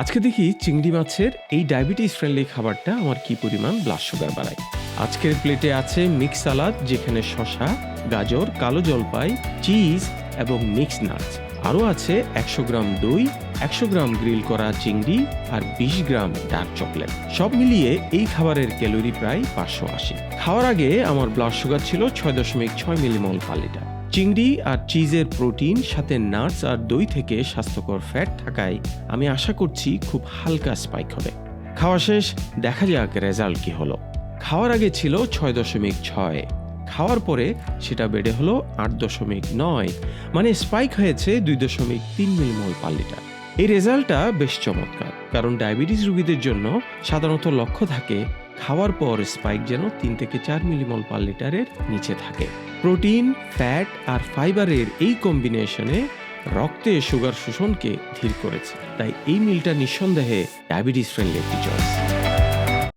আজকে দেখি চিংড়ি মাছের এই ডায়াবেটিস ফ্রেন্ডলি খাবারটা আমার কি পরিমাণ ব্লাড সুগার বাড়ায়। আজকের প্লেটে আছে মিক্স সালাদ যেখানে শসা, গাজর, কালো জলপাই চিজ এবং মিক্স নাটস আরও আছে একশো গ্রাম দই, একশো গ্রাম গ্রিল করা চিংড়ি আর বিশ গ্রাম ডার্ক চকলেট সব মিলিয়ে এই খাবারের ক্যালোরি প্রায় পাঁচশো আশি। খাওয়ার আগে আমার ব্লাড সুগার ছিল ছয় দশমিক ছয় মিলিমল পার লিটার চিংড়ি আর চিজের প্রোটিন, সাথে নাটস আর দই থেকে স্বাস্থ্যকর ফ্যাট থাকায় আমি আশা করছি খুব হালকা স্পাইক হবে। খাওয়া শেষ, দেখা যাক রেজাল্ট কি হলো। খাওয়ার আগে ছিল ছয় দশমিক ছয়, খাওয়ার পরে সেটা বেড়ে হলো আট দশমিক নয় মানে স্পাইক হয়েছে দুই দশমিক তিন মিলিমল পার লিটার এই রেজাল্টটা বেশ চমৎকার, কারণ ডায়াবেটিস রোগীদের জন্য সাধারণত লক্ষ্য থাকে খাওয়ার পর স্পাইক যেন তিন থেকে চার মিলিমল পার লিটারের নিচে থাকে। প্রোটিন ফ্যাট আর ফাইবারের এই কম্বিনেশনে রক্তে সুগার শোষণকে ধীর করেছে। তাই এই মিলটা নিঃসন্দেহে ডায়াবেটিস ফ্রেন্ডলি একটি চয়েস